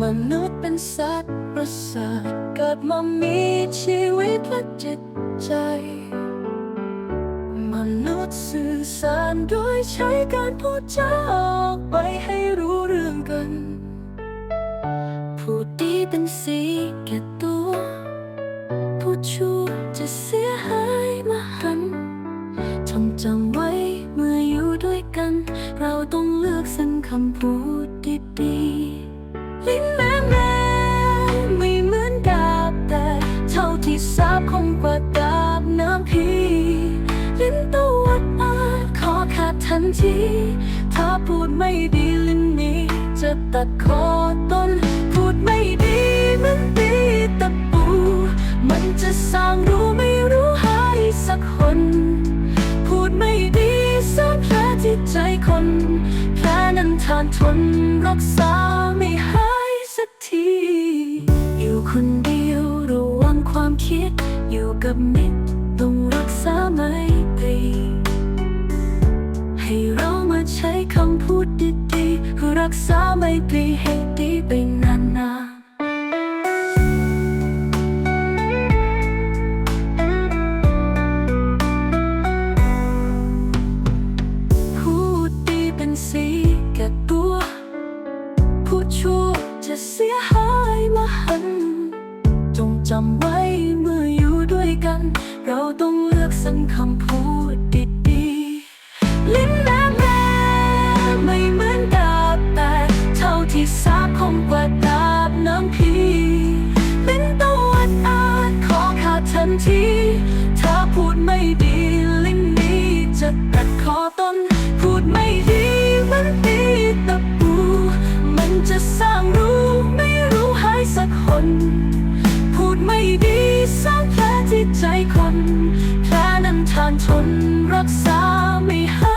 มนุษย์เป็นสัตว์ประเสริฐเกิดมามีชีวิตและจิตใจ มนุษย์สื่อสารโดยใช้การพูดจาออกไปให้รู้เรื่องกันผู้ดีเป็นสีแก่ตัว ผู้ชั่วจะเสียหายมาหันจงจำไว้เมื่ออยู่ด้วยกัน เราต้องเลือกสรรคำพูดดีๆ ลิ้นแม่แม่ไม่เหมือนดาบแต่เท่าที่ทราบคงกว่าดาบน้ำพีลิ้นตวัดอาจขอขาดทันที ถ้าพูดไม่ดีลิ้นนี้ จะตัดคอต้น พูดไม่ดีเหมันตีตะปู มันจะสร้างรู้ไม่รู้หายสักคน พูดไม่ดีสร้างแผลที่ใจคนแผลนั้นทานทนรักษา อยู่กับมิตรต้องรักษาไมตรีให้เรามาใช้คำพูดดีๆเพื่อรักษาไมตรีให้ดีไปนานๆพูดดีเป็นสีแก่ตัวพูดชั่วจะเสียหายมาหัน จงจำไว้ ด้วยกัน เราต้องเลือกสรรคำพูดดีๆ ลิ้นแม่แม่ไม่เหมือนดาบแต่เท่าที่ทราบคงกว่าดาบน้ำพีลิ้นตวัดอาจขอขาดทันทีถ้าพูดไม่ดีลิ้นนี้จะตัดคอต้น พูดไม่ดีมันตีตะปู มันจะสร้างรู้ไม่รู้หายสักคน พูดไม่ดีสร้างแผลที่ ใจคนแผลนั้นทานทนรักษาไม่หาย